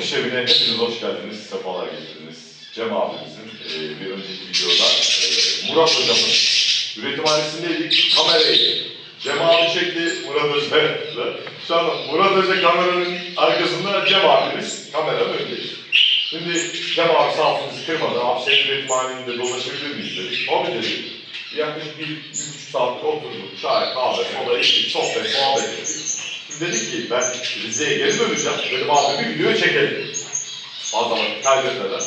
Kış Evi'ne hepiniz hoş geldiniz, sefalar getirdiniz. Cem abimizin e, bir önceki videoda e, Murat hocamın üretimhanesindeydik, kamerayı. Cem abi çekti, Murat Hoca Şu an Murat Hoca kameranın arkasında, Cem abimiz kameranın önündeyiz. Şimdi Cem abi sağ olsun kırmadı, abi senin üretimhanende dolaşabilir miyiz dedik. Abi dedi, yaklaşık bir, bir buçuk saattir oturduk, çay, kahve, soda içtik, sohbet, ettik. Dedik ki ben Rize'ye geri döneceğim. Dedim abi bir video çekelim. Az zaman kaybetmeden.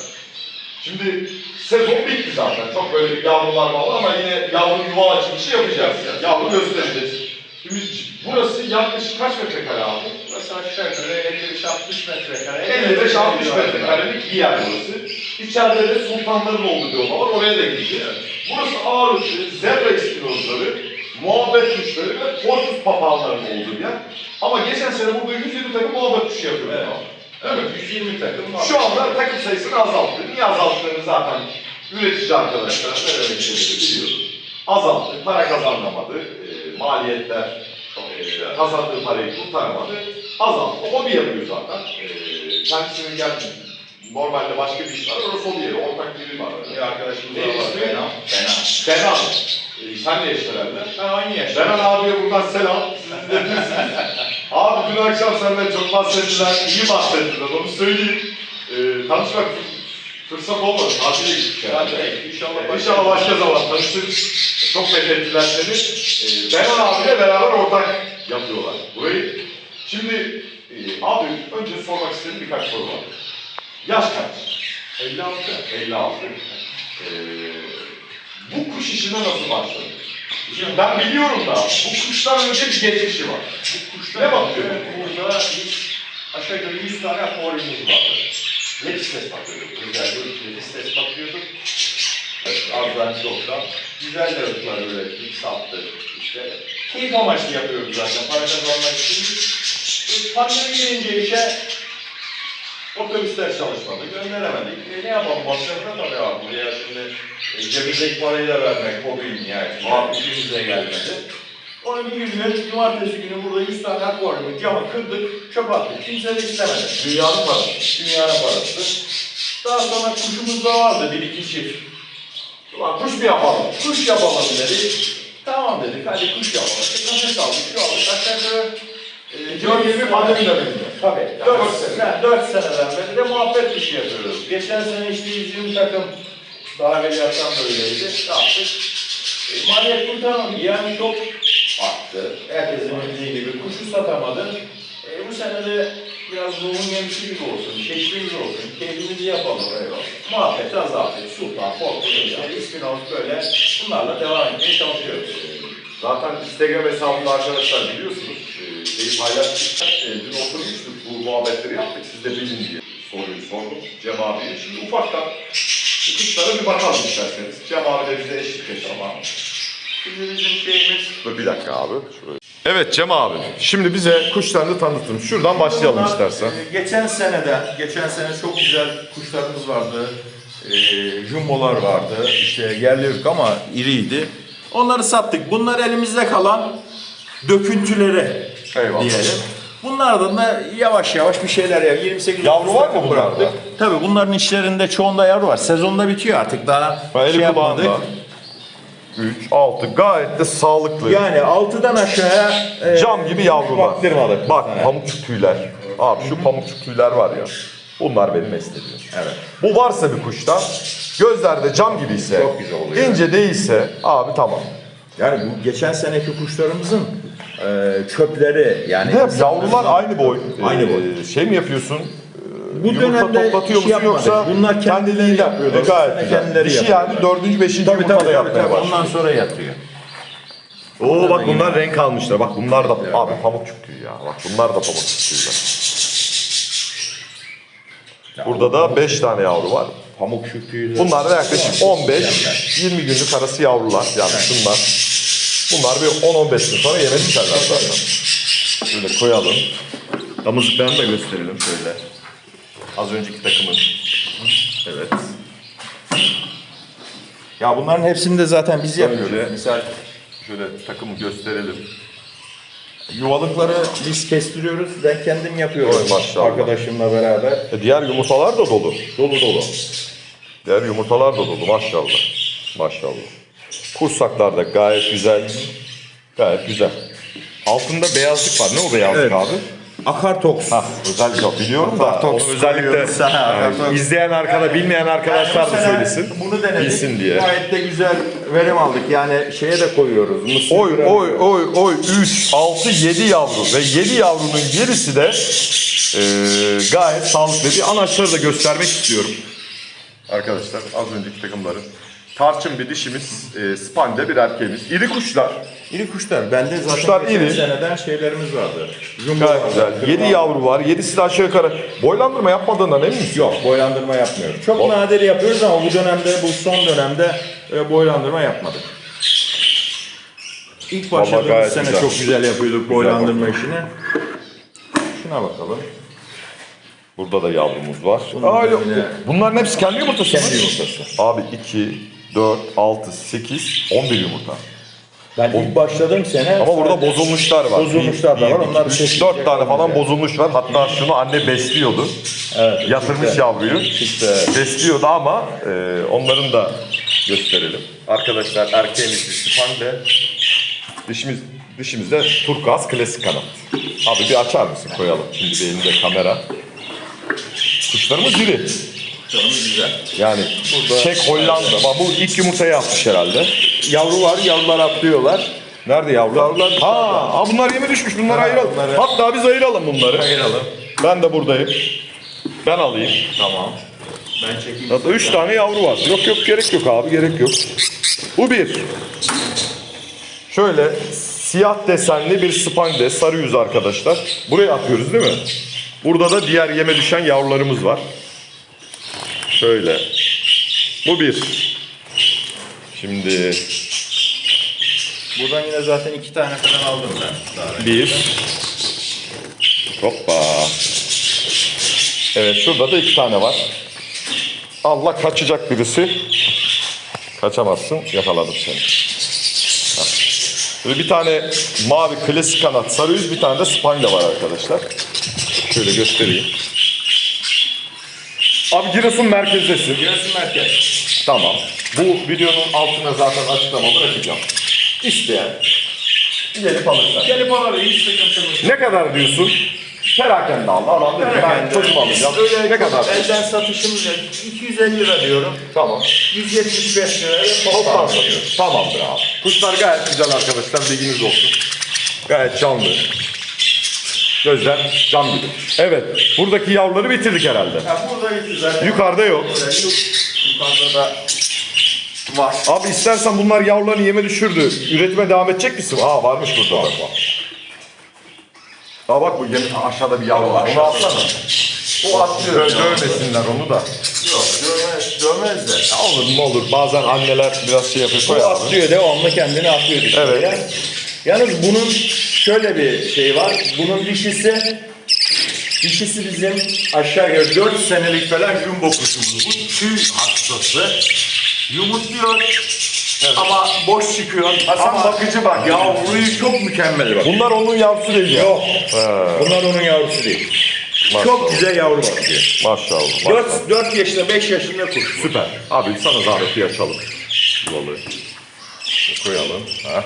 Şimdi sezon bitti zaten. Çok böyle bir yavrular var ama yine yavru yuva açılışı yapacağız. Yani. Yavru göstereceğiz. Şimdi burası yaklaşık kaç metrekare abi? Burası aşağı yukarı 55-60 metrekare. 55-60 metrekarelik bir yer burası. İçeride de sultanların olduğu bir oda var. Oraya da gideceğiz. Burası ağırlıklı zebra istilozları, muhabbet kuşları ve portus papağanlarının olduğu bir yer. Ama geçen sene burada 120 takım muhabbet kuşu yapıyordu. Evet. Mi? 120 takım var. Şu anda takım sayısını azalttı. Niye azalttığını zaten üretici arkadaşlar biliyordu. Azalttı, para kazanamadı, e, maliyetler e, kazandığı parayı kurtaramadı. Azalttı. Hobi yapıyor zaten. E, kendisinin gel normalde başka bir iş var, orası hobi yeri, ortak biri var. Bir arkadaşımız var. ismi? Fena. Fena. Kenan. E, sen de yaş herhalde. Ben aynı yaşta. Benan abiye buradan selam. Abi dün akşam senden çok bahsettiler, iyi bahsettiler, onu söyleyeyim. Ee, tanışmak fırsat olmadı, tatile gittik yani. Hadi inşallah Ee, İnşallah başka zaman tanışırız. Çok fethettiler seni. Ee, Benan abiyle beraber ortak yapıyorlar burayı. Şimdi e, abi önce sormak istediğim birkaç soru var. Yaş kaç? 56. 56. Ee, bu kuş işine nasıl başladı? Şimdi ben biliyorum da bu kuştan önce bir geçmişi var. Kuşlar Ne bakıyor? Burada biz aşağı yukarı 100 tane akvaryumumuz vardı. Lepistes bakıyorduk. Güzel bir lepistes bakıyorduk. Azdan çoktan. Güzel de ırklar ürettik, sattık. İşte keyif amaçlı yapıyoruz zaten. Para kazanmak için. Bu Pandemi gelince işe otobüsler çalışmadı, gönderemedik. E ne yapalım, masrafına tabii abi. Buraya şimdi e, cebimizdeki parayı da vermek, hobim yani. Abi işimize gelmedi. Onu bir gün, cumartesi günü burada 100 tane akvaryumu camı kırdık, çöp attık. Kimse de istemedi. Dünyanın parası. Dünyanın parası. Daha sonra kuşumuz da vardı, bir iki çift. Ulan kuş mu yapalım? Kuş yapalım dedik. Tamam dedik, hadi kuş yapalım. Kafes aldık, şu aldık. Aşağı yukarı e, 2020 pandemi döneminde. Tabii. Yani Dört, dört sene. sene. dört seneden beri de muhabbet kuşu yapıyoruz. Geçen sene işte 120 takım daha evveliyattan da öyleydi. Ne yaptık? E, maliyet kurtarmadı. Yani çok arttı. Herkesin bildiği gibi. Kuşu satamadı. E, bu sene de biraz ruhun yemişi gibi olsun. Keşfimiz olsun. Keyfimizi yapalım. Eyvallah. Muhabbet azaltı. Sultan, Korkut, işte, İspinoz böyle. Bunlarla devam etmeye çalışıyoruz. Zaten Instagram hesabında arkadaşlar biliyorsunuz. Şeyi paylaştık. E, dün oturmuştuk bu muhabbetleri yaptık. Siz de bilin diye soruyu sordum Cem abiye. Şimdi ufaktan kuşlara bir bakalım isterseniz. Cem abi de bize eşlik et ama. Şimdi bizim şeyimiz bir dakika abi. Evet Cem abi. Şimdi bize kuşlarını tanıtın. Şuradan başlayalım Bunlar, istersen. e, geçen senede, geçen sene çok güzel kuşlarımız vardı. E, jumbolar vardı. İşte yerli ırk ama iriydi. Onları sattık. Bunlar elimizde kalan döküntüleri Eyvallah. diyelim. Bunlardan da yavaş yavaş bir şeyler ya 28 Yavru var mı bunlarda? bıraktık. Tabii bunların içlerinde çoğunda yavru var. Sezonda bitiyor artık daha Ha, eli şey yapmadık. kulağında. 3, 6 gayet de sağlıklı. Yani 6'dan aşağıya e, Cam gibi yavrular. baktırmadık. Bak pamukçuk tüyler. Abi şu pamukçuk tüyler var ya. Bunlar beni meslediyor. Evet. Bu varsa bir kuşta gözlerde cam gibi ise, Çok güzel oluyor. ince değilse abi tamam. Yani bu geçen seneki kuşlarımızın e, çöpleri yani Bir de hep yavrular aynı boy. Aynı boy. Ee, şey mi yapıyorsun? Bu Yumurta dönemde toplatıyor şey musun yoksa. Bunlar kendileri yapıyorlar. E, gayet Kendileri güzel. yapıyorlar. Dişi yani dördüncü, beşinci tabii tabii, tabii, yapmaya tabii. başlıyor. ondan sonra yatıyor. Oo bak bunlar renk almışlar. Bak bunlar da abi pamukçuk tüyü ya. Bak bunlar da pamukçuk tüyler. Burada da 5 tane yavru var. Pamuk şükrüyle. Bunlar da yaklaşık 15-20 günlük arası yavrular. Yani şunlar. Bunlar bir 10-15 gün sonra yeme düşerler zaten. Şöyle koyalım. Damızlıklarını da gösterelim şöyle. Az önceki takımın. Evet. Ya bunların hepsini de zaten biz yapıyoruz. Şöyle, misal şöyle takımı gösterelim. Yuvalıkları biz kestiriyoruz. Ben kendim yapıyorum. Oy maşallah. Arkadaşımla beraber. E, diğer yumurtalar da dolu. Dolu dolu. Diğer yumurtalar da dolu maşallah. Maşallah. Kursaklar da gayet güzel. Gayet güzel. Altında beyazlık var. Ne o beyazlık Evet. abi? Akartoks. Ha, özellikle o biliyorum da Akartoks onu özellikle koyuyoruz. Ha, yani akartoks. izleyen arkada bilmeyen arkadaşlar da söylesin. Bunu denedik. Bilsin diye. Gayet de güzel verim aldık. Yani şeye de koyuyoruz. Mısır Oy oy oy oy 3, 6, 7 yavru ve 7 yavrunun gerisi de eee, gayet sağlıklı. Bir anaçları da göstermek istiyorum. Arkadaşlar az önceki takımların. Tarçın bir dişimiz, e, spande bir erkeğimiz. İri kuşlar. İri kuşlar. Bende zaten Kuşlar geçen iri. seneden şeylerimiz vardı. Jumbo Gayet vardı, güzel. 7 kırma- yavru var. 7'si de aşağı yukarı. Boylandırma yapmadığından emin misin? Yok boylandırma yapmıyoruz. Çok nadir yapıyoruz ama bu dönemde, bu son dönemde e, boylandırma yapmadık. İlk başladığımız gayet sene güzel. çok güzel yapıyorduk boylandırma işini. Şuna bakalım. Burada da yavrumuz var. Bunun Aa, yok. yine- Bunların hepsi kendi yumurtası mı? Kendi yumurtası. Abi 2, 4, 6, 8, 11 yumurta. Ben ilk başladığım sene Ama burada bozulmuşlar var. Bozulmuşlar da var, onlar üç, seçilecek dört tane falan olunca. bozulmuş var. Hatta şunu anne besliyordu. evet, Yatırmış çıktı. yavruyu. Çıktı. Besliyordu ama e, onların da gösterelim. Arkadaşlar erkeğimiz bir spande. Dişimiz, dişimizde turkuaz klasik kanat. Abi bir açar mısın koyalım. Şimdi bir elinde kamera. Kuşlarımız iri. Canımız güzel. Yani Çek Hollanda. Ama bu ilk yumurtayı atmış herhalde. Yavru var, yavrular atlıyorlar. Nerede yavrular? Yavrular ha, ha, bunlar yeme düşmüş. Bunları Ha, ayıralım. bunları- Hatta biz ayıralım bunları. Ayıralım. Ben de buradayım. Ben alayım. Tamam. Ben çekeyim. Hatta üç tane yavru var. Yok yok gerek yok abi gerek yok. Bu bir. Şöyle siyah desenli bir spande sarı yüz arkadaşlar. Buraya atıyoruz değil mi? Burada da diğer yeme düşen yavrularımız var. Şöyle. Bu bir. Şimdi Buradan yine zaten iki tane falan aldım ben. Bir. Hoppa. Evet şurada da iki tane var. Allah kaçacak birisi. Kaçamazsın. Yakaladım seni. Böyle bir tane mavi klasik kanat sarı yüz bir tane de spanya var arkadaşlar. Şöyle göstereyim. Abi Giresun merkezdesin. Giresun merkez. Tamam. Bu videonun altına zaten açıklama bırakacağım. İsteyen gelip alırlar. Gelip alır, hiç sıkıntımız Ne kadar diyorsun? Perakende al. Adam dedi ben çocuğum alacağım. Öyle ne kadar? Elden satışımız yok. 250 lira diyorum. Tamam. 175 liraya toplam satıyoruz. Tamamdır abi. Kuşlar gayet güzel arkadaşlar. Bilginiz olsun. Gayet canlı. Gözler cam gibi. Evet. Buradaki yavruları bitirdik herhalde. Ya burada gitti zaten. Yukarıda yok. Yok. Yukarıda da var. Abi istersen bunlar yavrularını yeme düşürdü. Üretime devam edecek misin? Aa varmış burada. Bak bak. Aa bak bu yem- aşağıda bir yavru var. Onu alsana. O atlıyor. Dö- dövmesinler onu da. Yok dövmez, dövmez de. Ya olur mu olur. Bazen anneler biraz şey yapıyor. O koyar. atlıyor devamlı kendini atıyor dışarıya. Evet. Yalnız bunun şöyle bir şey var. Bunun dişisi dişisi bizim aşağı yukarı 4 senelik falan jumbo kuşumuz. Bu tüy hastası. Yumurtluyor. Ama boş çıkıyor. sen Ama bakıcı bak. Yavruyu çok mükemmel bak. Bunlar onun yavrusu değil ya. Yok. He, Bunlar onun yavrusu değil. maşallah. Çok güzel yavru bakıyor. Maşallah. maşallah. 4, 4 yaşında 5 yaşında kuş. Süper. Abi sana zahmet bir açalım. Yuvalı. Koyalım. Ha.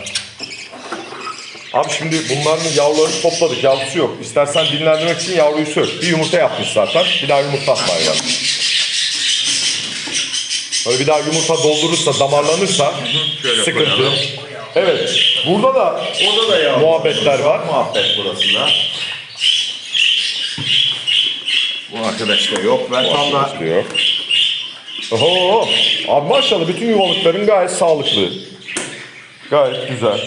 Abi şimdi bunların yavrularını topladık. Yavrusu yok. İstersen dinlendirmek için yavruyu sök. Bir yumurta yapmış zaten. Bir daha yumurta atma yani. Böyle bir daha yumurta doldurursa, damarlanırsa Şöyle sıkıntı. koyalım. Evet. Burada da Orada da yavru. muhabbetler var. Muhabbet burası da. Bu arkadaş da yok. Ben tam da Başlıyor. Oho, abi maşallah bütün yuvalıkların gayet sağlıklı. Gayet güzel.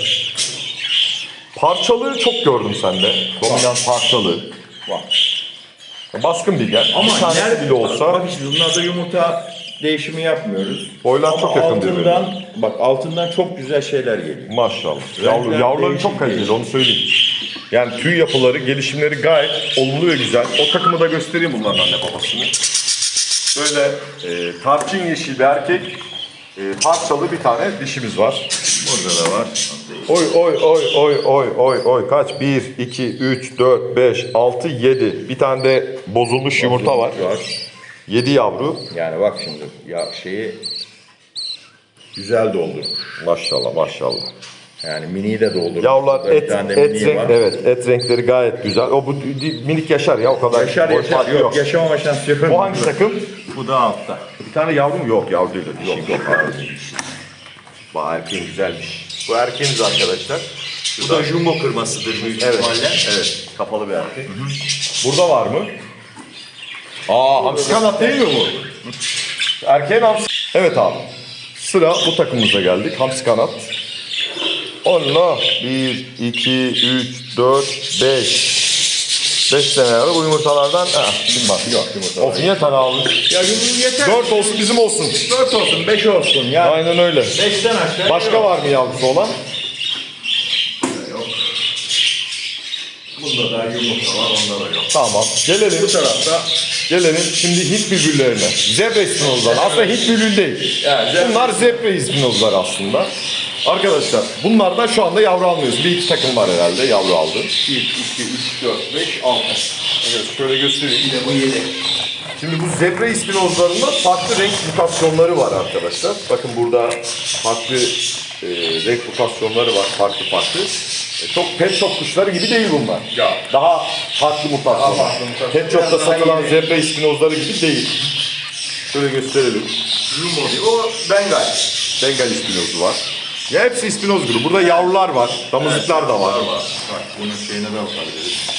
Parçalığı çok gördüm sende. Dominant parçalığı. var. Baskın bir gel. Ama bir nerede bile olsa Bak işte bunlarda yumurta değişimi yapmıyoruz. Boylar Ama çok yakın altından, Bak altından çok güzel şeyler geliyor. maşallah. Yavru, yavruları çok kaliteli onu söyleyeyim. Yani tüy yapıları, gelişimleri gayet olumlu ve güzel. O takımı da göstereyim bunların anne babasını. Böyle e, tarçın yeşil bir erkek, e, parçalı bir tane dişimiz var. Burada da var. Oy oy oy oy oy oy oy kaç? 1, 2, 3, 4, 5, 6, 7. Bir tane de bozulmuş yumurta var. 7 yavru. Yani bak şimdi ya şeyi güzel doldurmuş. Maşallah maşallah. Yani miniyi de doldurmuş. Yavrular et, tane de et mini renk, var. evet et renkleri gayet güzel. O bu minik yaşar ya o kadar. Yaşar yaşar. farkı Yok, yaşamama şansı yok. Bu hangi takım? Bu da altta. Bir tane yavru mu? Yok yavru değil. Yok yok. Bu erkeğin güzelmiş. Bu erkeğimiz arkadaşlar. Bu da jumbo kırmasıdır büyük Evet. ihtimalle. Evet. Kapalı bir erkek. Burada var mı? Aa hamsi kanat değil mi bu? Erkeğin hamsi. Evet abi. Sıra bu takımımıza geldik. Hamsi kanat. Onunla 1, 2, 3, 4, 5. 5 tane var. Bu yumurtalardan ha, şimdi bak. Yok yumurta. Olsun yeter abi. Ya yumurta yeter. 4 olsun bizim olsun. 4 olsun 5 olsun. Ya Aynen öyle. 5'ten aşağı Başka yok. var mı yavrusu olan? Bunda da yumurta var onda da yok. Tamam. Gelelim. Bu tarafta Gelelim şimdi Hint bülbüllerine. Zebra ispinozlar. Aslında Hint bülbül değil. Yani zebra- Bunlar zebra ispinozlar aslında. Arkadaşlar bunlardan şu anda yavru almıyoruz. Bir iki takım var herhalde yavru aldı. 1, 2, 3, 4, 5, 6. Evet şöyle göstereyim. Bir de bu 7. Şimdi bu zebra ispinozlarında farklı renk mutasyonları var arkadaşlar. Bakın burada farklı e, renk mutasyonları var. Farklı farklı. E, çok pet shop kuşları gibi değil bunlar. Ya. Daha farklı mutasyonlar. Daha farklı mutasyon. Pet shop'ta Biraz daha satılan zebra ispinozları gibi değil. Şöyle gösterelim. Değil. O Bengal. Bengal ispinozu var. Ya hepsi ispinoz grubu. Burada yavrular var. Damızlıklar da var. Bak bunun şeyine de bakabiliriz.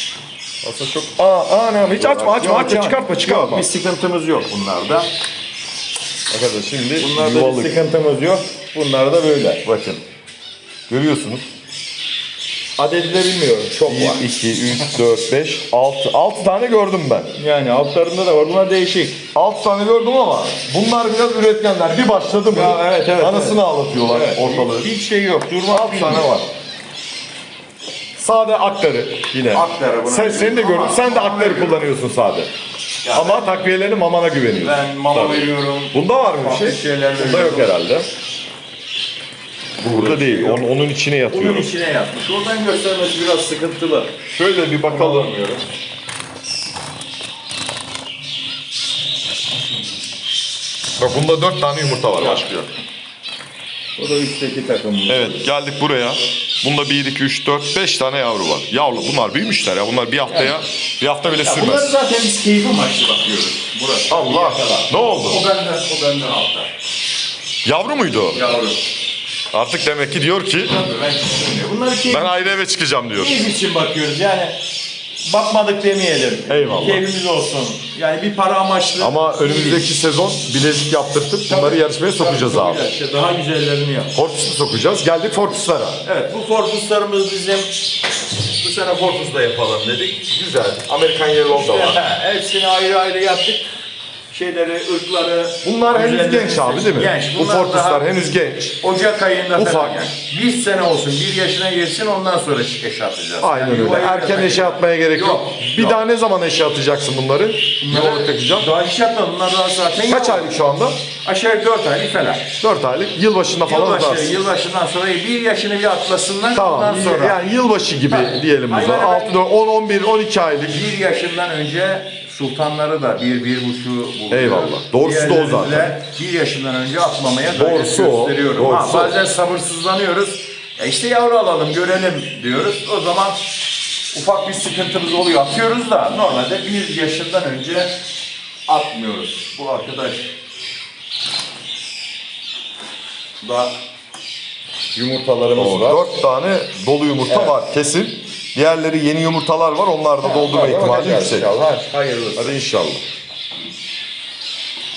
Aslında çok... Aa, anam hiç açma açma açma yok. çıkartma çıkartma. Bir sıkıntımız yok bunlarda. Arkadaşlar şimdi Bunlarda yuvalık. bir sıkıntımız yok. Bunlar da böyle. Bakın. Görüyorsunuz. Adedi de bilmiyorum. Çok var. 1, 2, 3, 4, 5, 6. 6 tane gördüm ben. Yani altlarında da var. Bunlar değişik. 6 tane gördüm ama bunlar biraz üretkenler. Bir başladı mı? Ya, evet, evet, Anasını ağlatıyorlar ortalığı. Hiç şey yok. Durma 6 tane var. Sade aktarı yine. Aktarı buna Sen, seni de gördüm. Sen de aktarı kullanıyorsun sade. Ama takviyelerini mamana güveniyorsun. Ben mama Tabii. veriyorum. Bunda var mı bir şey? Bunda yok herhalde. Burada değil. Onun, onun içine yatıyor. içine yatmış. Oradan göstermesi biraz sıkıntılı. Şöyle bir bakalım. Alamıyorum. Bak bunda 4 tane yumurta var. Başlıyor. O da üstteki takımımız. Evet geldik buraya. Bunda 1, 2, 3, 4, 5 tane yavru var. Yavru bunlar büyümüşler ya. Bunlar bir haftaya, bir hafta bile Ya sürmez. bunları zaten biz keyif amaçlı bakıyoruz. Burası. Allah! Ne oldu? O benden, o benden altta. Yavru muydu o? Yavru. Artık demek ki diyor ki ben istemiyorum. Bunları keyif, ben ayrı eve çıkacağım diyor. keyif için bakıyoruz. Yani bakmadık demeyelim. Eyvallah. Keyfimiz olsun. Yani bir para amaçlı. Ama önümüzdeki sezon bilezik yaptırtıp bunları yarışmaya sokacağız abi. İşte daha güzellerini yap. Fortus'u sokacağız. Geldik Fortus'lara. Evet bu Fortus'larımız bizim bu sene Fortus'ta yapalım dedik. Güzel. Amerikan Yellow da var. Ha, hepsini ayrı ayrı yaptık. Şeyleri, ırkları. Bunlar henüz genç abi değil mi? Genç. Bu Bunlar Fortus'lar daha henüz genç. Ocak ayında Ufak. falan yani. Bir sene olsun, bir yaşına girsin ondan sonra eşe atacağız. Aynen Yani öyle. Erken yapacak. eşe atmaya gerek yok. Yok, Bir daha ne zaman eşe atacaksın bunları? Yuvalık takacağım. Daha iş yapmadım. Bunlar daha zaten Kaç yok. aylık şu anda? Aşağı yukarı 4 aylık falan. 4 aylık. Yılbaşında falan Yılbaşı, atarsın. yılbaşından sonra bir yaşını bir atlasınlar. Tamam. Ondan sonra Yani yılbaşı gibi diyelim Aynen öyle. 6, 4, 10, 11, 12 aylık. bir yaşından önce sultanları da bir, bir buçuğu buluyor. Eyvallah. Doğrusu da o zaten. Bir yaşından önce atmamaya gayret Doğrusu o, gösteriyorum. doğrusu ha, bazen sabırsızlanıyoruz. Ya işte yavru alalım, görelim diyoruz. O zaman ufak bir sıkıntımız oluyor. Atıyoruz da normalde bir yaşından önce atmıyoruz. Bu arkadaş da Yumurtalarımız var. 4 tane dolu yumurta Evet. var kesin. Diğerleri yeni yumurtalar var. Onlar da doldurma ihtimali yüksek. inşallah. Hayırlısı. Hadi inşallah.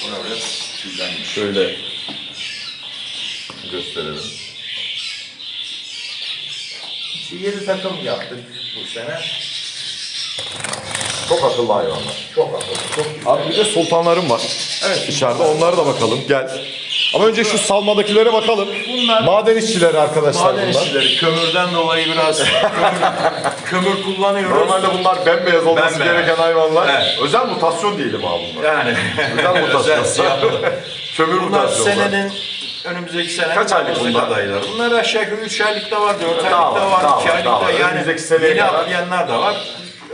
Buna biraz tüylenmiş. Şöyle gösterelim. İşte Yedi takım yaptık bu sene. Çok akıllı hayvanlar. Çok akıllı, çok güzel. Abi bir de sultanlarım var. Evet. İçeride onlara da bakalım. Gel. Ama önce şu salmadakilere bakalım. Bunlar Maden işçileri arkadaşlar maden bunlar. işçileri kömürden dolayı biraz kömür, kömür kullanıyoruz. Normalde bunlar bembeyaz olması Bembeyaz. gereken hayvanlar. Evet. Özel mutasyon diyelim abi bunlar. yani Özel mutasyon. Kömür Bunlar mutasyonu. senenin önümüzdeki sene Kaç aylık bunlar? adaylar. Bunlar aşağı yukarı 3 aylıkta var, 4 aylıkta var, tamam, 2 aylıkta yani yeni atlayanlar da var.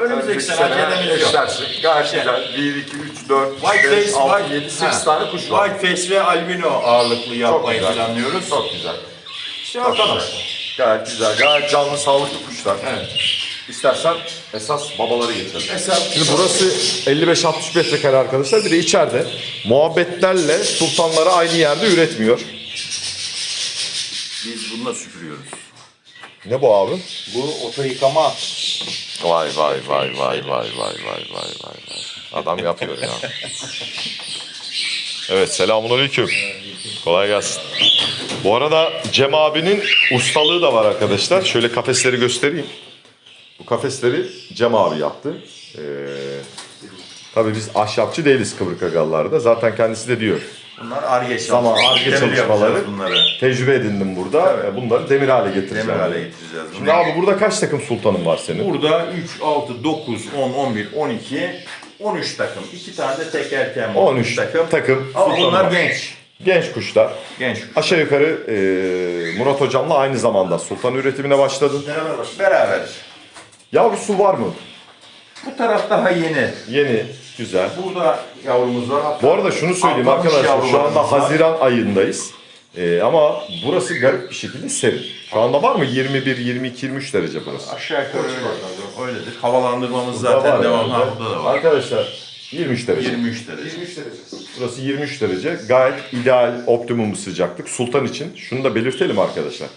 Önümüzdeki sene acelemiz yok. Gayet güzel. 1, 2, 3, 4, White 5, face, 6, white, 7, 8 ha. tane kuş var. White face ve albino ağırlıklı yapmayı güzel. planlıyoruz. Çok güzel. İşte bakalım. Gayet güzel. Gayet canlı, sağlıklı kuşlar. Evet. İstersen esas babaları getirelim. Mesela Şimdi burası 55-60 metrekare arkadaşlar. Bir de içeride muhabbetlerle sultanları aynı yerde üretmiyor. biz bununla süpürüyoruz. Ne bu abi? Bu oto yıkama Vay vay vay vay vay vay vay vay vay. Adam yapıyor ya. Evet selamun aleyküm. Kolay gelsin. Bu arada Cem abinin ustalığı da var arkadaşlar. Şöyle kafesleri göstereyim. Bu kafesleri Cem abi yaptı. Ee, tabii biz ahşapçı değiliz Kıbrıkagalılarda. Zaten kendisi de diyor. Bunlar arge çalışmaları. Ar-Ge çalışmaları. bunları. Tecrübe edindim burada. Evet. Bunları demir hale getireceğim. Demir hale getireceğiz. Şimdi abi burada kaç takım sultanın var senin? Burada 3, 6, 9, 10, 11, 12, 13 takım. 2 tane de tek erken var. 13 takım. takım. Ama sultan bunlar genç. genç kuşlar. Genç. Aşağı yukarı e, Murat hocamla aynı zamanda sultan üretimine başladın. Beraber. Yavrusu var mı? Bu taraf daha yeni. Yeni, güzel. Burada yavrumuz var. Hatta Bu arada şunu söyleyeyim arkadaşlar. Şu yavrularımız anda var. Haziran ayındayız. E, ama burası garip bir şekilde serin. Şu anda var mı 21, 22, 23 derece burası? Aşağı yukarı öyle. Öyledir. Havalandırmamız Burada zaten var devamlı. burada da var. Arkadaşlar 23 derece. 23 derece. Burası 23 derece. Gayet ideal, optimum bir sıcaklık. Sultan için şunu da belirtelim arkadaşlar.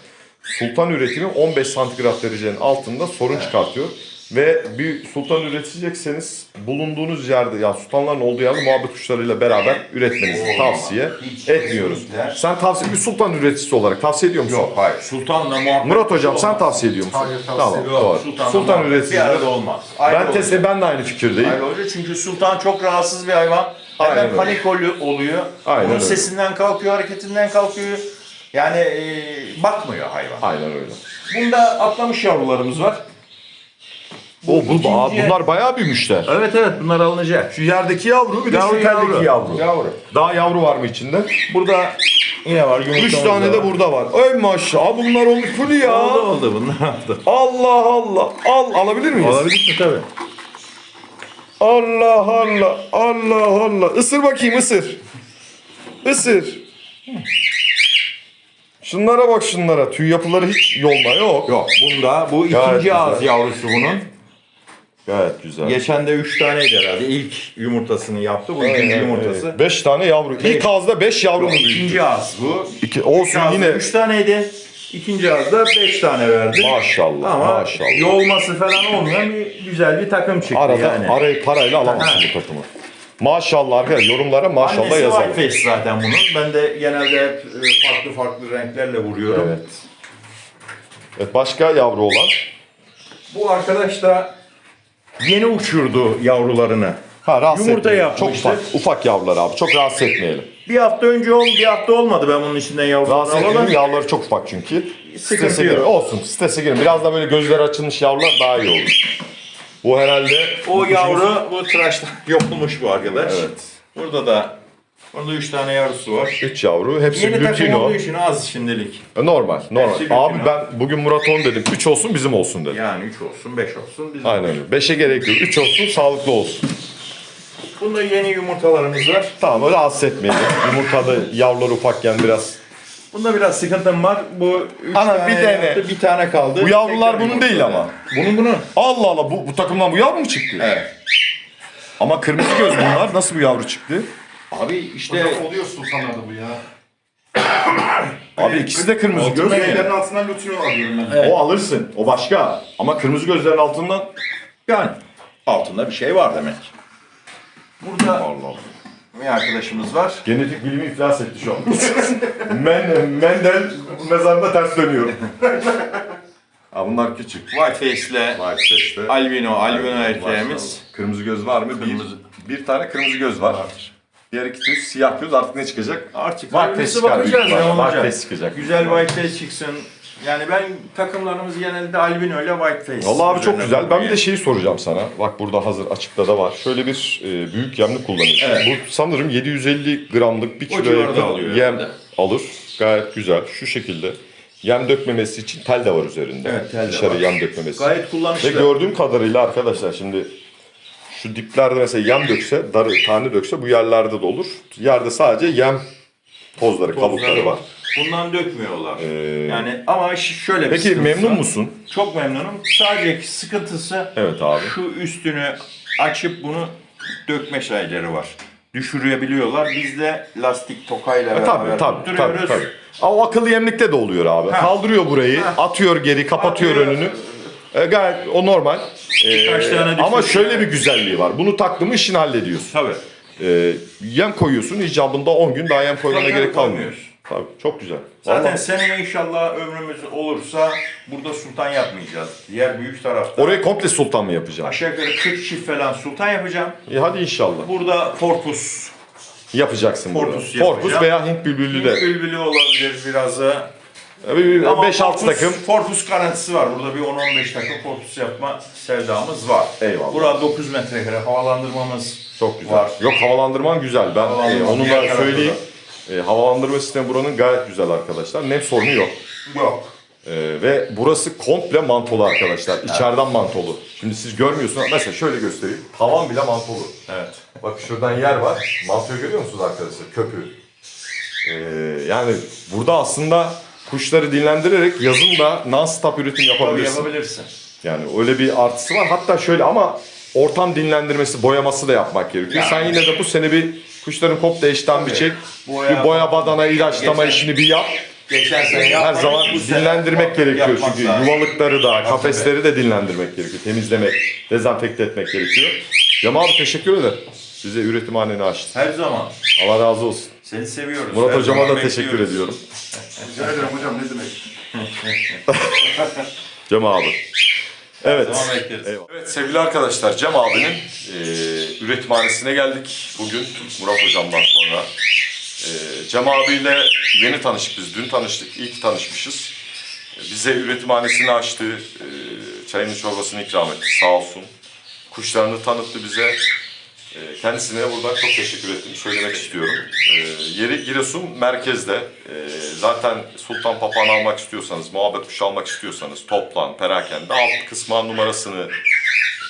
Sultan üretimi 15 santigrat derecenin altında sorun çıkartıyor. Ve bir sultan üretecekseniz bulunduğunuz yerde, ya sultanların olduğu yerde muhabbet kuşlarıyla beraber üretmenizi tavsiye hiç etmiyoruz. kesinlikle. Sen tavsiye, bir sultan üreticisi olarak tavsiye ediyor musun? Yok hayır. Sultanla muhabbet. Murat hocam sen tavsiye ediyor musun? Hayır, tavsiye tamam, Yok, doğru. sultanla Sultan muhabbet üreticisi. Bir arada olmaz. Ayrı Ben, olacak. tese, ben de aynı fikirdeyim. Ayrı olacak çünkü sultan çok rahatsız bir hayvan. Aynen Hemen öyle. panik olu- oluyor. Aynen Onun öyle. sesinden kalkıyor, hareketinden kalkıyor. Yani e, bakmıyor hayvan. Aynen öyle. Bunda atlamış yavrularımız var. O, bu, ikinci- aa, bunlar bayağı büyümüşler. Evet evet bunlar alınacak. Şu yerdeki yavru bir de şu teldeki yavru. Yavru. Daha yavru var mı içinde? Burada yine var yumurtamız Üç tane de var. burada var. Ey maşallah bunlar olmuş bu ne ya? Oldu oldu bunlar oldu. Allah Allah. Al alabilir miyiz? Olabilir mi tabii. Allah Allah. Allah Allah. Isır bakayım ısır. Isır. Şunlara bak şunlara. Tüy yapıları hiç yolma yok. Yok bunda bu Gayet ikinci güzel. ağız yavrusu bunun. Gayet güzel. Geçen de üç taneydi herhalde. İlk yumurtasını yaptı. Bu ikinci yumurtası. 5 tane yavru. İlk ağızda 5 yavru mu büyüdü? İkinci ağız bu. İki, olsun Yine yine. üç taneydi. İkinci ağızda beş tane verdi. Maşallah Ama maşallah. yolması falan olmayan bir güzel bir takım çıktı Arada yani. arayı parayla alamazsın bu takımı. Maşallah arkadaşlar yorumlara maşallah Annesi yazalım. white face zaten bunun. Ben de genelde hep e, farklı farklı renklerle vuruyorum. Evet. Evet başka yavru olan. Bu arkadaş da yeni uçurdu yavrularını. Ha rahatsız Yumurta etmeyelim. Çok yapmıştı. ufak, ufak yavrular abi. Çok rahatsız etmeyelim. Bir hafta önce ol, bir hafta olmadı ben bunun içinden yavruları Rahatsız alalı. etmeyelim. Yavruları çok ufak çünkü. Sıkıntı Strese yok. girin. Olsun strese girin. Biraz da böyle gözleri açılmış yavrular daha iyi olur. Bu herhalde... O yavru bu tıraştan yapılmış bu arkadaş. Evet. Burada da burada üç tane yavrusu var. Üç yavru. Hepsi Yeni takım olduğu için az şimdilik. Normal. Normal. Hepsi Abi lutino. ben bugün Murat 10 dedim. 3 olsun bizim olsun dedim. Yani üç olsun, beş olsun. Bizim Aynen öyle. 5'e gerek yok. 3 olsun sağlıklı olsun. Bunda yeni yumurtalarımız var. Tamam öyle rahatsız etmeyelim. Yumurtada yavrular ufakken biraz. Bunda biraz sıkıntım var. Bu üç Ana, tane bir tane. yaptı, bir tane kaldı. Bu yavrular Tekrar bunun değil ama. Bunun bunun. Allah Allah bu, bu takımdan bu yavru mu çıktı? Evet. Ama kırmızı göz bunlar. Nasıl bu yavru çıktı? Abi işte oluyor sultanlarda bu ya. Abi ikisi de kırmızı göz. Oturma yeri. altından lütfen alıyorum ben. Evet. O alırsın. O başka. Ama kırmızı gözlerin altından yani altında bir şey var demek. Burada Allah Allah. bir arkadaşımız var. Genetik bilimi iflas etti şu an. Men, Mendel mezarında ters dönüyor. ha bunlar küçük. White Face'le Var işte. albino, albino erkeğimiz. Kırmızı göz var mı? Kırmızı. Bir, bir tane kırmızı göz var. Diğer iki tür siyah göz artık ne çıkacak? Artık face çıkar bakacağız ne olacak. çıkacak. Güzel white face çıksın. Yani ben takımlarımız genelde albino ile white face. Vallahi abi çok üzerine güzel. Ben bir kuruluyor. de şeyi soracağım sana. Bak burada hazır açıkta da var. Şöyle bir e, büyük yemli kullanıyorsun. Evet. Bu sanırım 750 gramlık bir O kilo civarda yakın alıyor yem herhalde. alır. Gayet güzel. Şu şekilde. Yem dökmemesi için tel de var üzerinde. Evet, tel de Dışarı var. yem dökmemesi. Gayet Ve kullanışlı. gördüğüm kadarıyla arkadaşlar şimdi şu diplerde mesela yem dökse, darı, tane dökse bu yerlerde de olur. Yerde sadece yem tozları, kabukları var. Bundan dökmüyorlar. Ee, Yani ama ş- şöyle bir Peki sıkıntısı memnun var. musun? Çok memnunum. Sadece sıkıntısı Evet abi. şu üstünü açıp bunu dökme şeyleri var. Düşürebiliyorlar. Biz de lastik tokayla E, beraber tabii tabii tabii. tutturuyoruz. tabii. Ama o akıllı yemlikte de oluyor abi. Kaldırıyor burayı, atıyor geri, kapatıyor Atıyor. önünü. E, gayet o normal. E, Birkaç tane ama şöyle bir güzelliği var. Bunu taktın mı işini hallediyorsun. Tabii. E, yem koyuyorsun icabında 10 gün daha yem koymana Tabii, gerek kalmıyor. koymuyoruz. Tabii çok güzel. Zaten Vallahi- seneye inşallah ömrümüz olursa burada sultan yapmayacağız. Diğer büyük tarafta Orayı komple sultan mı yapacaksın? aşağı yukarı 40 çift falan sultan yapacağım. E, hadi inşallah. Burada korpus, Yapacaksın burada. Korpus Korpus yapacağım. veya Hint bülbülü de. bülbülü olabilir biraz da. 5-6 korpus- takım. Korpus garantisi var. Burada bir 10-15 takım korpus yapma sevdamız var. Eyvallah. Burada 9 metrekare havalandırmamız Çok güzel. var. Yok havalandırman güzel. Ben Havalandırma e, onu diğer da tarafta söyleyeyim. E, havalandırma sistemi buranın gayet güzel arkadaşlar. Nem sorunu yok. Yok. E, ve burası komple mantolu arkadaşlar. İçeriden mantolu. Şimdi siz görmüyorsunuz. Mesela şöyle göstereyim. Tavan bile mantolu. Evet. Bak şuradan yer var. Mantoyu görüyor musunuz arkadaşlar? Köpüğü. E, yani burada aslında kuşları dinlendirerek yazın da non-stop üretim Tabii yapabilirsin. yapabilirsin. Yani öyle bir artısı var. Hatta şöyle ama ortam dinlendirmesi, boyaması da yapmak gerekiyor. Sen yine de bu sene bir kuşların komple eşten bir çek. Boya- bir boya badana ilaçlama Geçen- işini bir yap. Geçen sene Her zaman sene dinlendirmek gerekiyor çünkü lazım. yuvalıkları da, kafesleri de dinlendirmek gerekiyor. Temizlemek, dezenfekte etmek gerekiyor. Cem abi teşekkür ederim. Bize üretimhaneni açtı. Her zaman. Allah razı olsun. Seni seviyoruz. Murat Her hocama da teşekkür bekliyoruz. ediyorum. Rica ederim hocam ne demek. Cem abi. Evet. Eyvallah. Evet sevgili arkadaşlar Cem abinin e, üretimhanesine geldik bugün Murat hocamdan sonra. E, Cem abiyle yeni tanıştık biz. Dün tanıştık. İyi ki tanışmışız. E, bize üretimhanesini açtı. E, çayını çorbasını ikram etti sağ olsun. Kuşlarını tanıttı bize. E, kendisine buradan çok teşekkür ettim. Söylemek istiyorum. E, yeri Giresun merkezde. E, zaten Sultan Papağanı almak istiyorsanız, muhabbet kuşu almak istiyorsanız toplan, perakende alt kısma numarasını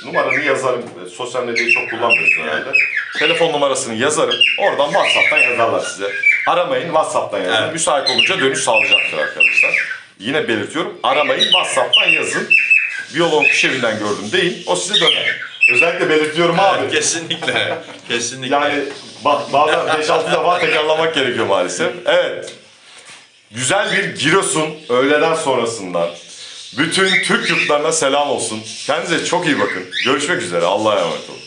numaranı yazarım. Sosyal medyayı çok kullanmıyorsun herhalde. Telefon numarasını yazarım. Oradan WhatsApp'tan yazarlar size. Aramayın WhatsApp'tan yazın. Evet. Müsait olunca dönüş sağlayacaktır arkadaşlar. Yine belirtiyorum. Aramayın WhatsApp'tan yazın. Biyolog kuş evinden gördüm değil. O size döner. Özellikle belirtiyorum abi. Kesinlikle. Kesinlikle. Yani bak bazen 5-6 defa tekrarlamak gerekiyor maalesef. Evet. Güzel bir Giresun öğleden sonrasından bütün Türk yurtlarına selam olsun. Kendinize çok iyi bakın. Görüşmek üzere. Allah'a emanet olun.